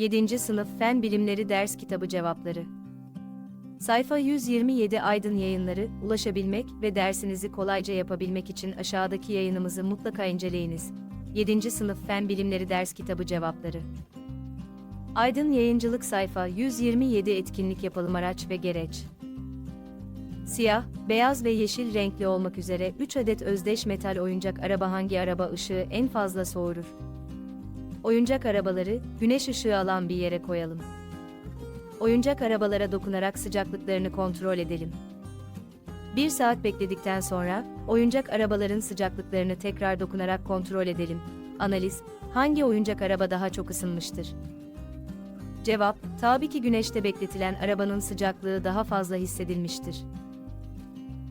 7. Sınıf Fen Bilimleri Ders Kitabı Cevapları Sayfa 127 Aydın Yayınları, ulaşabilmek ve dersinizi kolayca yapabilmek için aşağıdaki yayınımızı mutlaka inceleyiniz. 7. Sınıf Fen Bilimleri Ders Kitabı Cevapları Aydın Yayıncılık Sayfa 127 Etkinlik yapalım araç ve gereç Siyah, beyaz ve yeşil renkli olmak üzere 3 adet özdeş metal oyuncak araba hangi araba ışığı en fazla soğurur? Oyuncak arabaları, güneş ışığı alan bir yere koyalım. Oyuncak arabalara dokunarak sıcaklıklarını kontrol edelim. Bir saat bekledikten sonra, oyuncak arabaların sıcaklıklarını tekrar dokunarak kontrol edelim. Analiz, hangi oyuncak araba daha çok ısınmıştır? Cevap, tabii ki güneşte bekletilen arabanın sıcaklığı daha fazla hissedilmiştir.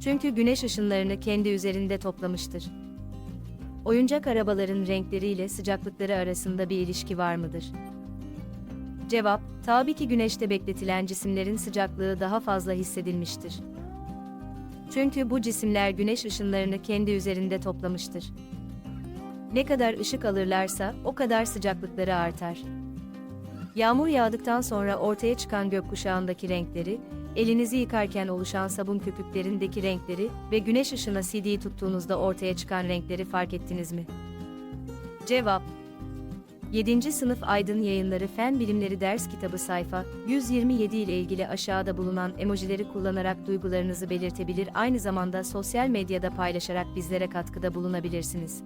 Çünkü güneş ışınlarını kendi üzerinde toplamıştır. Oyuncak arabaların renkleriyle sıcaklıkları arasında bir ilişki var mıdır? Cevap, tabii ki güneşte bekletilen cisimlerin sıcaklığı daha fazla hissedilmiştir. Çünkü bu cisimler güneş ışınlarını kendi üzerinde toplamıştır. Ne kadar ışık alırlarsa o kadar sıcaklıkları artar. Yağmur yağdıktan sonra ortaya çıkan gökkuşağındaki renkleri, elinizi yıkarken oluşan sabun köpüklerindeki renkleri ve güneş ışığına CD'yi tuttuğunuzda ortaya çıkan renkleri fark ettiniz mi? Cevap 7. Sınıf Aydın Yayınları Fen Bilimleri Ders Kitabı sayfa 127 ile ilgili aşağıda bulunan emojileri kullanarak duygularınızı belirtebilir aynı zamanda sosyal medyada paylaşarak bizlere katkıda bulunabilirsiniz.